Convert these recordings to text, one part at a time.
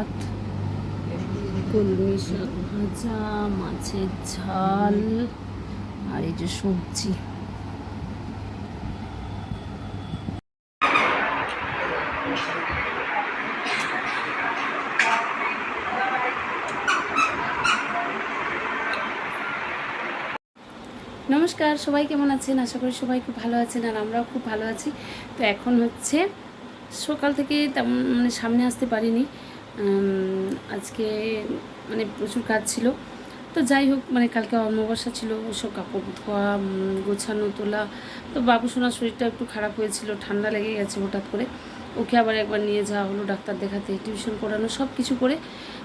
ভাত, কলমি শাক ভাজা, মাছের ঝাল, আর এই যে সবজি। নমস্কার, সবাই কেমন আছেন? আশা করি সবাই খুব ভালো আছেন আর আমরাও খুব ভালো আছি। তো এখন হচ্ছে সকাল থেকে তেমন মানে সামনে আসতে পারিনি। আজকে মানে প্রচুর কাজ ছিল। তো যাই হোক মানে কালকে অমাবস্যা ছিল, ওসব কাপড় ধোয়া গোছানো, তোলা। তো বাবু সোনার শরীরটা একটু খারাপ হয়েছিল, ঠান্ডা লেগে গেছে হঠাৎ করে। ওকে আবার একবার নিয়ে যাওয়া হলো, ডাক্তার দেখাতে, টিউশন করানো সব কিছু করে।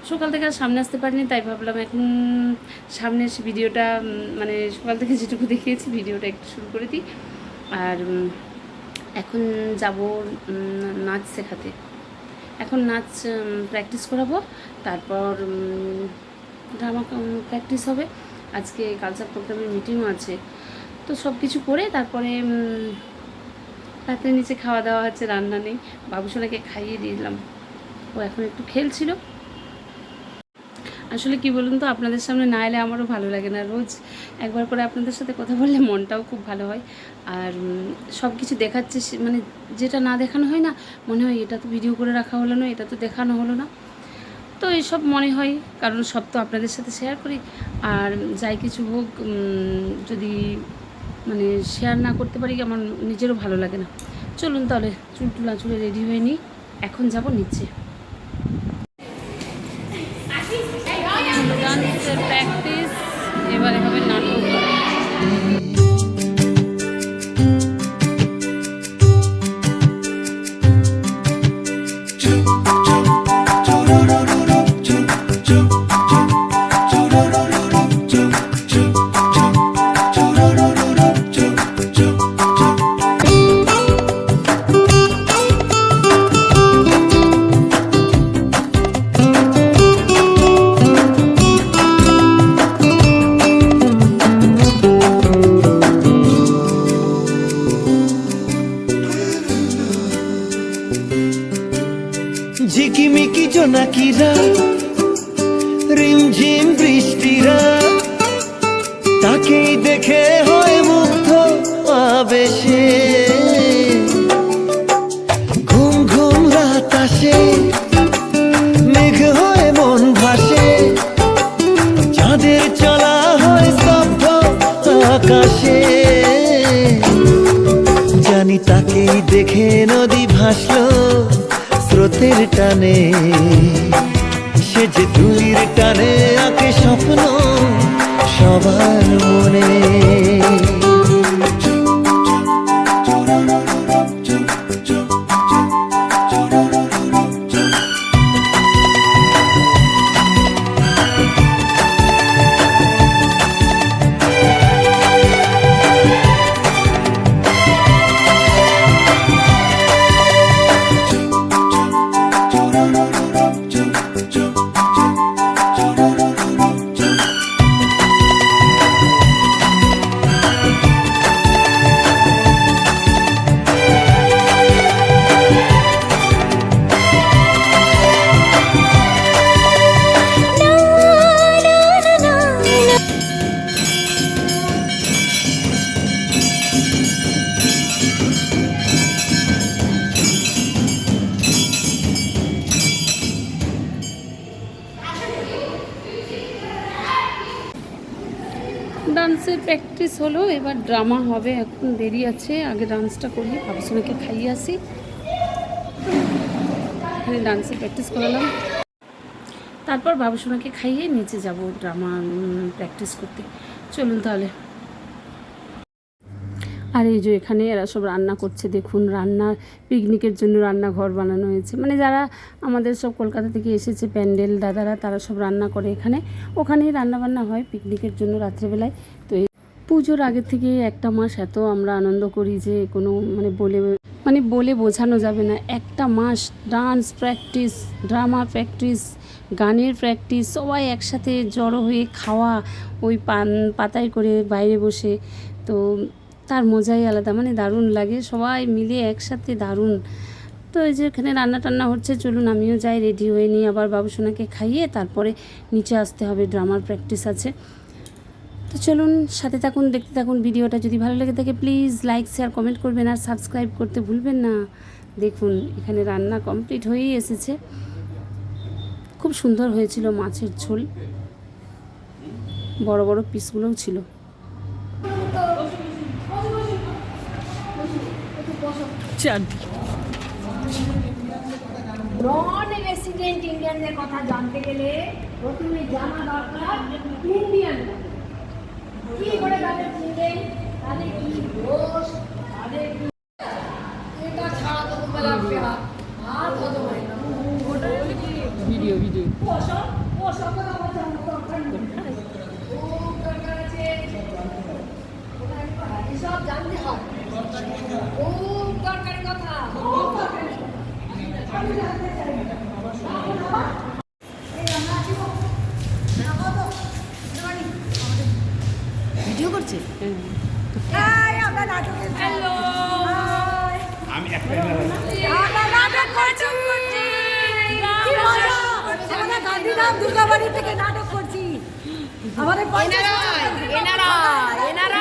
সকাল থেকে আর সামনে আসতে পারিনি, তাই ভাবলাম এখন সামনে এসে ভিডিওটা মানে সকাল থেকে যেটুকু দেখিয়েছি, ভিডিওটা একটু শুরু করে দিই। আর এখন যাব নাচ শেখাতে। এখন নাচ প্র্যাকটিস করাবো। তারপর ড্রামা প্র্যাকটিস হবে। আজকে কালচার প্রোগ্রামের মিটিংও আছে। তো সব কিছু করে তারপরে রাতের নিচে খাওয়া দাওয়া আছে রান্না নেই। বাবুসোনাকে খাইয়ে দিয়ে দিলাম। ও এখন একটু খেলছিল। আসলে কি বলুন তো, আপনাদের সামনে না এলে আমারও ভালো লাগে না। রোজ একবার করে আপনাদের সাথে কথা বললে মনটাও খুব ভালো হয়। আর সব কিছু দেখাচ্ছে মানে যেটা না দেখানো হয় না, মনে হয় এটা তো ভিডিও করে রাখা হলো না, এটা তো দেখানো হলো না। তো এইসব মনে হয়, কারণ সব তো আপনাদের সাথে শেয়ার করি। আর যাই কিছু হোক যদি মানে শেয়ার না করতে পারি, আমার নিজেরও ভালো লাগে না। চলুন তাহলে চুল টুলা চুলে রেডি হয়ে নিই। এখন যাব নিচে। ডান্সের ঝিকিমিকি জোনাকিরা রিমঝিম বৃষ্টিরা, তাকেই দেখে হয় মুগ্ধ আবেশে। ঘুম ঘুম রাত আসে, মেঘ হয়ে মন ভাসে, চাঁদের চলা হয় স্তব্ধ আকাশে। জানি তাকেই দেখে নদী ভাসলো স্রোতের টানে। সে যে তুলির টানে আঁকে স্বপ্ন সবার মনে। ডান্সের প্র্যাকটিস হলো, এবার ড্রামা হবে, এখন দেরি আছে, আগে ডান্সটা করি, বাবুসোনাকে খাইয়ে আসি। এখানে ডান্সের প্র্যাকটিস করালাম। তারপর বাবুসোনাকে খাইয়ে নিচে যাব ড্রামা প্র্যাকটিস করতে। চলুন তাহলে। আর এই যে এখানে এরা সব রান্না করছে, দেখুন রান্না, পিকনিকের জন্য রান্নাঘর বানানো হয়েছে। মানে যারা আমাদের সব কলকাতা থেকে এসেছে, প্যান্ডেল দাদারা, তারা সব রান্না করে এখানে। ওখানেই রান্না বান্না হয় পিকনিকের জন্য রাত্রেবেলায়। তো এই পুজোর আগে থেকে একটা মাস এত আমরা আনন্দ করি যে কোনো মানে বলে মানে বলে বোঝানো যাবে না। একটা মাস ডান্স প্র্যাকটিস, ড্রামা প্র্যাকটিস, গানের প্র্যাকটিস, সবাই একসাথে জড়ো হয়ে খাওয়া, ওই পান, পাতায় করে বাইরে বসে। তো তার মজাই আলাদা মানে দারুণ লাগে, সবাই মিলে একসাথে দারুণ। তো এই যে এখানে রান্না টান্না হচ্ছে, চলুন আমিও যাই, রেডি হয়ে নিই, আবার বাবুসোনাকে খাইয়ে তারপরে নিচে আসতে হবে, ড্রামার প্র্যাকটিস আছে। তো চলুন সাথে থাকুন, দেখতে থাকুন ভিডিওটা, যদি ভালো লেগে থাকে প্লিজ লাইক, শেয়ার, কমেন্ট করবেন আর সাবস্ক্রাইব করতে ভুলবেন না। দেখুন, এখানে রান্না কমপ্লিট হয়েই এসেছে। খুব সুন্দর হয়েছিল মাছের ঝোল, বড় বড় পিসগুলোও ছিল। চার নন রেসিডেন্ট ইন্ডিয়ানদের কথা জানতে গেলে প্রথমে জানা দরকার ইন্ডিয়ান কি করে তাদের চিনবেন তাদের কি দোষ? তাদের কি এটা ছাড়া তো দুবেলা পেয়া আর কত হয় না ভিডিও ভিডিও ওসব ওসব কথা বলতে আমার দরকার নেই খুব দরকার আছে এসব জানতে হয় খুব দরকারি কথা খুব দরকারি কথা। আমি জানতে চাই এই আমরা আছি গো। না, কত? না, ভিডিও করছে এই, আমরা নাটকের হ্যালো আমরা নাটক করছি কি মজা আমরা গান্ধীধাম দুর্গাবাড়ি থেকে নাটক করছি আমাদের পঞ্চাশ এনারা এনারা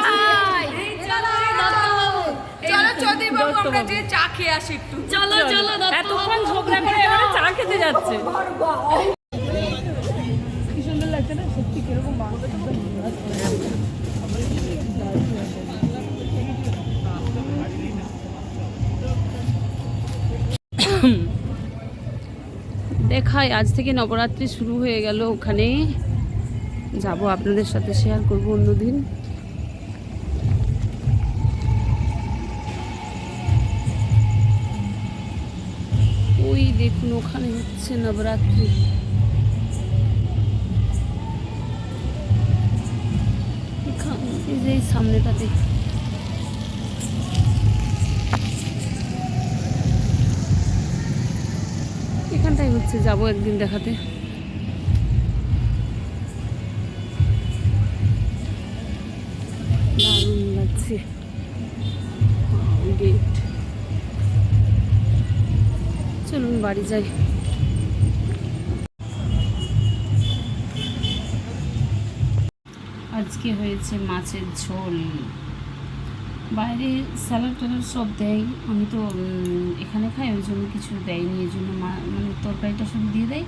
চলো চৌধুরী বাবু। আমরা যে চা খেয়ে আসি একটু চলো চলো এতক্ষণ ঝগড়া করে চা খেতে যাচ্ছে। দেখাই, আজ থেকে নবরাত্রি শুরু হয়ে গেল ওখানে। যাব আপনাদের সাথে শেয়ার করব অন্যদিন। ওই দেখুন, ওখানে হচ্ছে নবরাত্রি। এই সামনেটাতে এখানটাই হচ্ছে যাব একদিন দেখাতে। লাগছে। চলুন বাড়ি যাই। আজকে হয়েছে মাছের ঝোল। বাইরে স্যালাড ট্যালাড সব দেয়। আমি তো এখানে খাই, ওই জন্য কিছু দেয়নি, এই জন্য মানে তরকারিটা শুধু দিয়ে দেয়।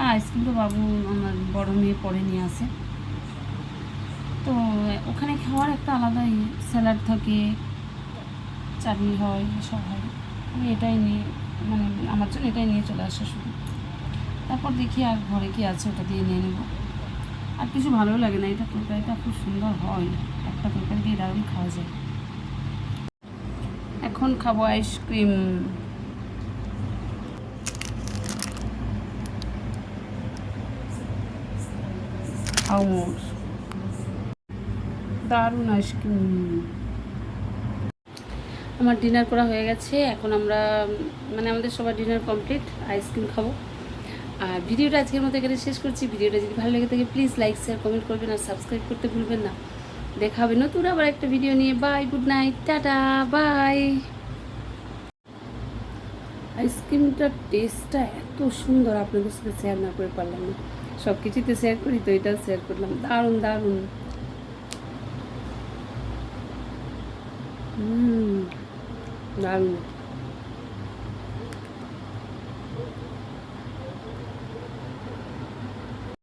আর আইসক্রিমটা বাবু আমার বড় মেয়ে পরে নিয়ে আসে। তো ওখানে খাওয়ার একটা আলাদাই স্যালাড থাকে, চাটনি হয় সব হয়। আমি এটাই নিয়ে মানে আমার জন্য এটাই নিয়ে চলে আসা শুধু তারপর দেখি আর ঘরে কি আছে, ওটা দিয়ে নিয়ে নেব। আর কিছু ভালো লাগে না, এটা তরকারিটা খুব সুন্দর হয়। একটা তরকারি দিয়ে দারুণ খাওয়া যায়। এখন খাব আইসক্রিম দারুণ আইসক্রিম আমার ডিনার করা হয়ে গেছে, এখন আমরা মানে আমাদের সবার ডিনার কমপ্লিট আইসক্রিম খাব। আর ভিডিওটা আজকের মতো এখানে শেষ করছি। ভিডিওটা যদি ভালো লেগে থাকে প্লিজ লাইক শেয়ার কমেন্ট করবেন আর সাবস্ক্রাইব করতে ভুলবেন না। দেখা হবে নতুন আবার একটা ভিডিও নিয়ে। Bye good night tata bye আইসক্রিমটার টেস্টটা এত সুন্দর, আপনাদের সাথে শেয়ার না করে পারলাম না। সব কিছুতে শেয়ার করি তো, এটাও শেয়ার করলাম। দারুণ দারুণ। হুম, দারুণ।